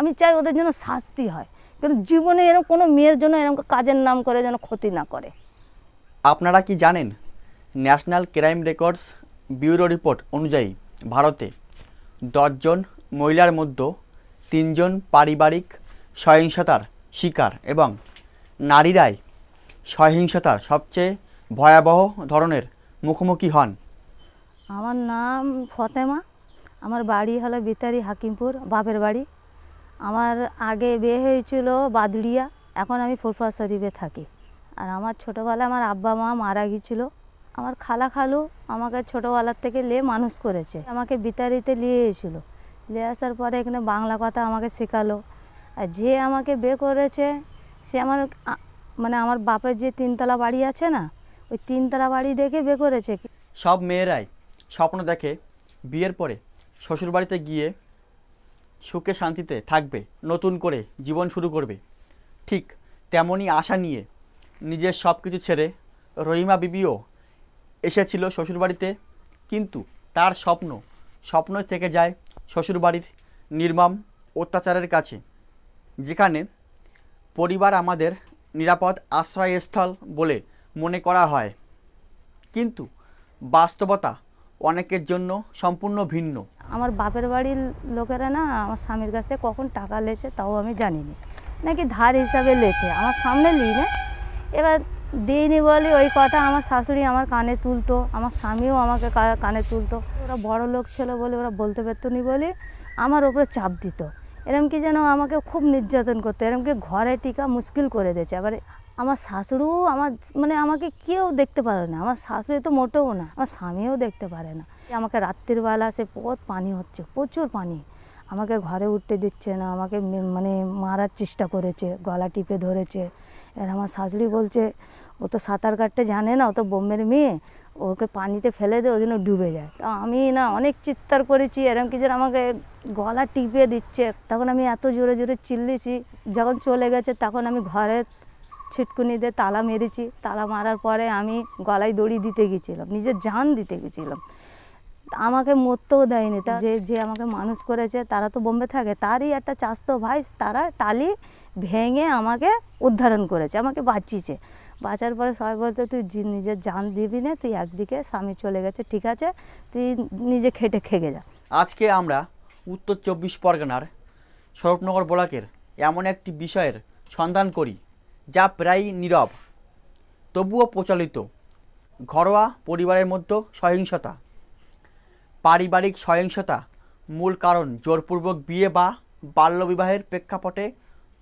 আমি চাই ওদের জন্য শাস্তি হয়। কিন্তু জীবনে এরকম কোনো মেয়ের জন্য এরকম কাজের নাম করে যেন ক্ষতি না করে। আপনারা কি জানেন National Crime Records Bureau report অনুযায়ী ভারতে দশজন মহিলার মধ্যে তিনজন পারিবারিক সহিংসতার শিকার এবং নারীরাই সহিংসতার সবচেয়ে ভয়াবহ ধরনের মুখোমুখি হন। আমার নাম ফতেমা। আমার বাড়ি হলো বিতারি হাকিমপুর বাপের বাড়ি। আমার আগে বিয়ে হয়েছিল বাদুড়িয়া, এখন আমি ফুরফা শরীফে থাকি। আর আমার ছোটোবেলায় আমার আব্বা মা মারা গিয়েছিল। আমার খালা খালু আমাকে ছোটোবেলার থেকে লে মানুষ করেছে। আমাকে বিতাড়িতে নিয়ে এসেছিল। নিয়ে আসার পরে এখানে বাংলা কথা আমাকে শেখালো। আর যে আমাকে বিয়ে করেছে, সে আমার মানে আমার বাপের যে তিনতলা বাড়ি আছে না, ওই তিনতলা বাড়ি দেখে বিয়ে করেছে। সব মেয়েরাই স্বপ্ন দেখে বিয়ের পরে শ্বশুরবাড়িতে গিয়ে সুখে শান্তিতে থাকবে, নতুন করে জীবন শুরু করবে। ঠিক তেমনই আশা নিয়ে নিজের সব কিছু ছেড়ে রহিমা বিবিও এসেছিল শ্বশুরবাড়িতে। কিন্তু তার স্বপ্ন, স্বপ্নই থেকে যায় শ্বশুরবাড়ির নির্মম অত্যাচারের কাছে, যেখানে পরিবার আমাদের নিরাপদ আশ্রয়স্থল বলে মনে করা হয়। কিন্তু বাস্তবতা অনেকের জন্য সম্পূর্ণ ভিন্ন। আমার বাপের বাড়ির লোকেরা না আমার স্বামীর কাছ থেকে কখন টাকা লেছে তাও আমি জানি না নাকি ধার হিসাবে লেছে, আমার সামনে লিই না। এবার দিইনি বলে ওই কথা আমার শাশুড়ি আমার কানে তুলতো, আমার স্বামীও আমাকে কানে তুলতো। ওরা বড় লোক ছিল বলে ওরা বলতে পারতো নি বলে আমার ওপরে চাপ দিত। এরম কি যেন আমাকে খুব নির্যাতন করতো, এরম কি ঘরে টিকা মুশকিল করে দিয়েছে। এবার আমার শাশুড়িও আমার মানে আমাকে কেউ দেখতে পারে না। আমার শাশুড়ি তো মোটেও না, আমার স্বামীও দেখতে পারে না। আমাকে রাত্রিবেলা সে পথ পানি হচ্ছে, প্রচুর পানি। আমাকে ঘরে উঠতে দিচ্ছে না, আমাকে মানে মারার চেষ্টা করেছে, গলা টিপে ধরেছে। আর আমার শাশুড়ি বলছে, ও তো সাঁতার কাটতে জানে না, ও তো বোম্বের মেয়ে, ওকে পানিতে ফেলে দে ওই জন্য ডুবে যায়। তা আমি না অনেক চিৎকার করেছি এরকম কি যেন আমাকে গলা টিপে দিচ্ছে। তখন আমি এত জোরে জোরে চিল্লেছি, যখন চলে গেছে, তখন আমি ঘরে ছিটকুনি দিয়ে তালা মেরেছি, তালা মারার পরে আমি গলায় দড়ি দিতে গেছিলাম, নিজের জান দিতে গেছিলাম। আমাকে মরতেও দেয়নি, তা যে যে আমাকে মানুষ করেছে, তারা তো বোম্বে থাকে, তারই একটা চাস্তো ভাই, তারা টালি ভেঙে আমাকে উদ্ধারণ করেছে, আমাকে বাঁচিয়েছে। বাঁচার পরে সবাই বলতে, তুই নিজের জান দিবি না, তুই একদিকে, স্বামী চলে গেছে, ঠিক আছে, তুই নিজে খেটে খেগে যা। আজকে আমরা উত্তর চব্বিশ পরগনার স্বরূপনগর ব্লকের এমন একটি বিষয়ের সন্ধান করি। যা প্রায় নীরব, তবুও প্রচলিত। ঘরোয়া পরিবারের মধ্যে সহিংসতা। পারিবারিক সহিংসতা মূল কারণ জোরপূর্বক বিয়ে বা বাল্যবিবাহের প্রেক্ষাপটে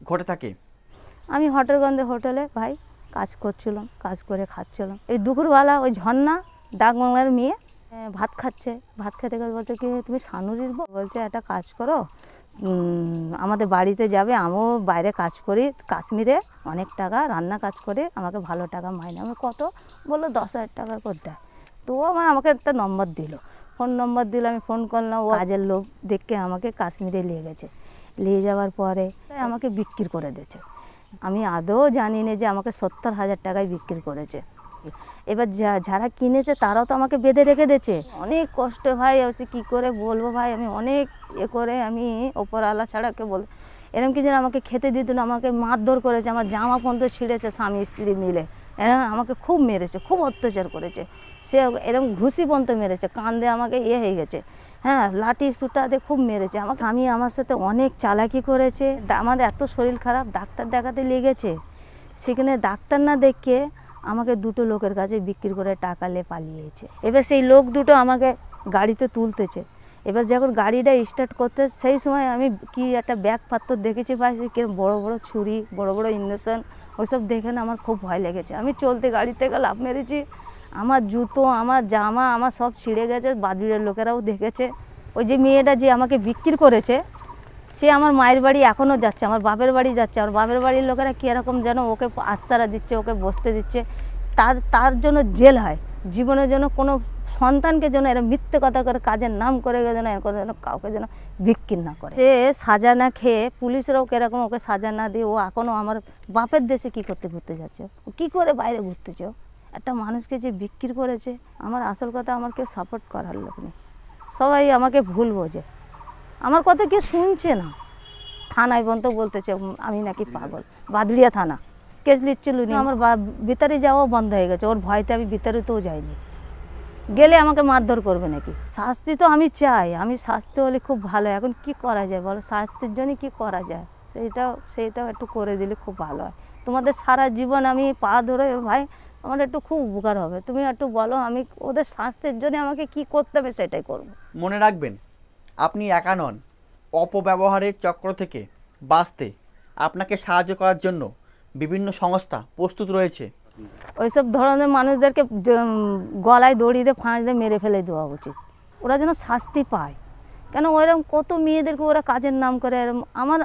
ঘটে থাকে। আমি হোটেলগঞ্জে হোটেলে ভাই কাজ করছিলাম, কাজ করে খাচ্ছিলাম। এই দুপুরবেলা ওই ঝর্ণা ডাক বাংলার মেয়ে ভাত খাচ্ছে। ভাত খেতে খেতে বলছে কি, তুমি সানুরির বলছে, একটা কাজ করো আমাদের বাড়িতে যাবে, আমিও বাইরে কাজ করি, কাশ্মীরে অনেক টাকা, রান্না কাজ করে আমাকে ভালো টাকা মাইনে আমি কত? বলল দশ হাজার টাকা করে দেয়। তো ও আমার আমাকে একটা নম্বর দিল। ফোন নম্বর দিল, আমি ফোন করলাম, ও কাজের লোক দেখে আমাকে কাশ্মীরে নিয়ে গেছে। নিয়ে যাওয়ার পরে আমাকে বিক্রি করে দিয়েছে। আমি আদৌ জানি না যে আমাকে সত্তর হাজার টাকায় বিক্রি করেছে। এবার যা- যারা কিনেছে তারাও তো আমাকে বেঁধে রেখে দিয়েছে। অনেক কষ্ট ভাই সে কী করে বলব ভাই? আমি অনেক এ করে আমি ওপর আলা ছাড়াকে বল এরকম কি যেন আমাকে খেতে দিত না, আমাকে মারধর করেছে, আমার জামা পর্যন্ত ছিঁড়েছে স্বামী স্ত্রী মিলে। এরকম আমাকে খুব মেরেছে, খুব অত্যাচার করেছে। সে এরকম ঘুষি পর্যন্ত মেরেছে, কান্দে আমাকে ইয়ে হয়ে গেছে। হ্যাঁ লাঠি সুতাতে খুব মেরেছে। আমার স্বামী আমার সাথে অনেক চালাকি করেছে। আমার এত শরীর খারাপ, ডাক্তার দেখাতে লেগেছে। সেখানে ডাক্তার না দেখে আমাকে দুটো লোকের কাছে বিক্রি করে টাকা লে পালিয়েছে। এবার সেই লোক দুটো আমাকে গাড়িতে তুলতেছে। এবার যখন গাড়িটা স্টার্ট করতে, সেই সময় আমি কি একটা ব্যাগ পাত্র দেখেছি সে কিরম বড় বড় ছুরি, বড় বড় ইঞ্জেকশন ওইসব দেখে না আমার খুব ভয় লেগেছে। আমি চলতে গাড়ি থেকে লাভ মেরেছি। আমার জুতো, আমার জামা, আমার সব ছিঁড়ে গেছে, বাদুড়ের লোকেরাও দেখেছে। ওই যে মেয়েটা যে আমাকে বিক্রি করেছে সে আমার মায়ের বাড়ি এখনও যাচ্ছে, আমার বাপের বাড়ি যাচ্ছে আমার বাপের বাড়ির লোকেরা কীরকম যেন ওকে আশ্বারা দিচ্ছে, ওকে বসতে দিচ্ছে, তার তার জন্য জেল হয় জীবনের জন্য কোনো সন্তানকে যেন এরা মিথ্যে কথা করে, কাজের নাম করে যেন এরকম যেন কাউকে যেন বিক্রি না করে। সে সাজা না খেয়ে পুলিশরাও কীরকম ওকে সাজা না দিয়ে, ও এখনও আমার বাপের দেশে কি করতে ঘুরতে যাচ্ছে? ও কী করে বাইরে ঘুরতেছে ও? একটা মানুষকে যে বিক্রি করেছে, আমার আসল কথা আমার কেউ সাপোর্ট করার লোক নেই। সবাই আমাকে ভুল বোঝে। আমার কথা কেউ শুনছে না। থানায় পর্যন্ত বলতেছে আমি নাকি পাগল। বাদলিয়া থানা। কেস লিচ্ছিল আমার ভিতরে যাওয়াও বন্ধ হয়ে গেছে। ওর ভয়তে আমি ভিতরেতেও যাইনি। গেলে আমাকে মারধর করবে নাকি? শাস্তি তো আমি চাই। আমি শাস্তি হলে খুব ভালো। এখন কি করা যায় বলো? শাস্তির জন্য কি করা যায়? সেইটাও সেইটাও একটু করে দিলে খুব ভালো হয়। তোমাদের সারা জীবন আমি পা ধরে ভাই, আমার একটু খুব উপকার হবে। তুমি একটু বলো, আমি ওদের শাস্তির জন্য আমাকে কি করতে হবে সেটাই করব। মনে রাখবেন আপনি একা নন। অপব্যবহারের চক্র থেকে বাঁচতে আপনাকে সাহায্য করার জন্য বিভিন্ন সংস্থা প্রস্তুত রয়েছে। ওইসব ধরনের মানুষদেরকে গলায় দড়ি দিয়ে ফাঁস দিয়ে মেরে ফেলে দেওয়া উচিত। ওরা যেন শাস্তি পায়। কেন ওইরকম কত মেয়েদেরকে ওরা কাজের নাম করে এরম আমার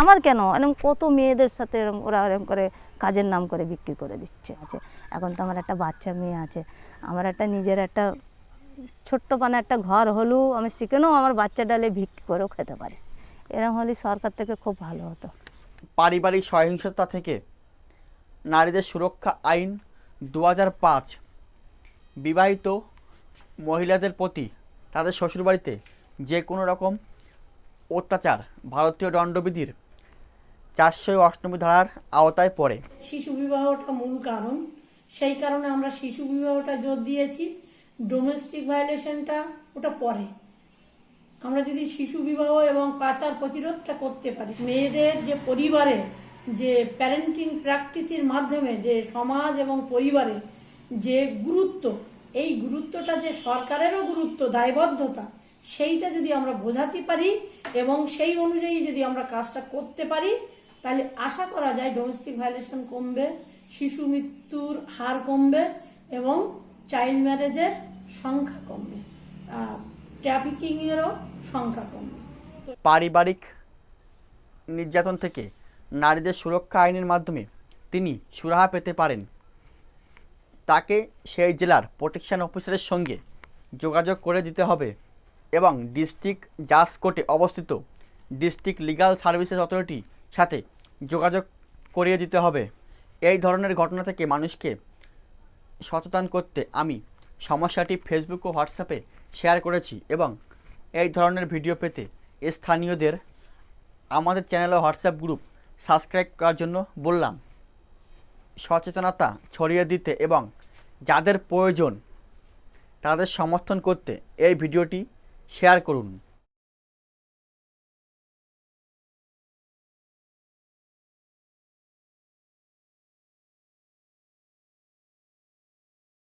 আমার কেন? এরকম কত মেয়েদের সাথে এরম ওরা এরম করে কাজের নাম করে বিক্রি করে দিচ্ছে। আছে এখন তো আমার একটা বাচ্চা মেয়ে আছে। আমার একটা নিজের একটা ছোট্ট পানে একটা ঘর হলেও আমি শিখেও আমার বাচ্চা ডালে ভিক্ষি করেও খেতে পারি। এরকম হলে সরকার থেকে খুব ভালো হতো। পারিবারিক সহিংসতা থেকে নারীদের সুরক্ষা আইন দু পাঁচ বিবাহিত মহিলাদের প্রতি তাদের শ্বশুরবাড়িতে যে কোনো রকম অত্যাচার ভারতীয় দণ্ডবিধির চারশো অষ্টমী ধারার আওতায় পড়ে। শিশু বিবাহটা মূল কারণ। সেই কারণে আমরা শিশু বিবাহটা জোর দিয়েছি। ডোমেস্টিক ভায়োলেশনটা ওটা পরে। আমরা যদি শিশু বিবাহ এবং পাচার প্রতিরোধটা করতে পারি, মেয়েদের যে পরিবারে যে প্যারেন্টিং প্র্যাকটিসের মাধ্যমে যে সমাজ এবং পরিবারে যে গুরুত্ব, এই গুরুত্বটা যে সরকারেরও গুরুত্ব, দায়বদ্ধতা, সেইটা যদি আমরা বোঝাতে পারি এবং সেই অনুযায়ী যদি আমরা কাজটা করতে পারি, তাহলে আশা করা যায় ডোমেস্টিক ভায়োলেশন কমবে, শিশু মৃত্যুর হার কমবে এবং চাইল্ড ম্যারেজের সংখ্যা কমবে ট্রাফিকিংয়েরও সংখ্যা কমবে। পারিবারিক নির্যাতন থেকে নারীদের সুরক্ষা আইনের মাধ্যমে তিনি সুরাহা পেতে পারেন। তাকে সেই জেলার প্রোটেকশন অফিসারের সঙ্গে যোগাযোগ করে দিতে হবে এবং ডিস্ট্রিক্ট জাজ কোর্টে অবস্থিত ডিস্ট্রিক্ট লিগ্যাল সার্ভিসেস অথরিটির সাথে যোগাযোগ করিয়ে দিতে হবে। এই ধরনের ঘটনা থেকে মানুষকে সচেতন করতে আমি সমস্যাটি ফেসবুক ও হোয়াটসঅ্যাপে শেয়ার করেছি এবং এই ধরনের ভিডিও পেতে স্থানীয়দের আমাদের চ্যানেল ও হোয়াটসঅ্যাপ গ্রুপ সাবস্ক্রাইব করার জন্য বললাম। সচেতনতা ছড়িয়ে দিতে এবং যাদের প্রয়োজন তাদের সমর্থন করতে এই ভিডিওটি শেয়ার করুন।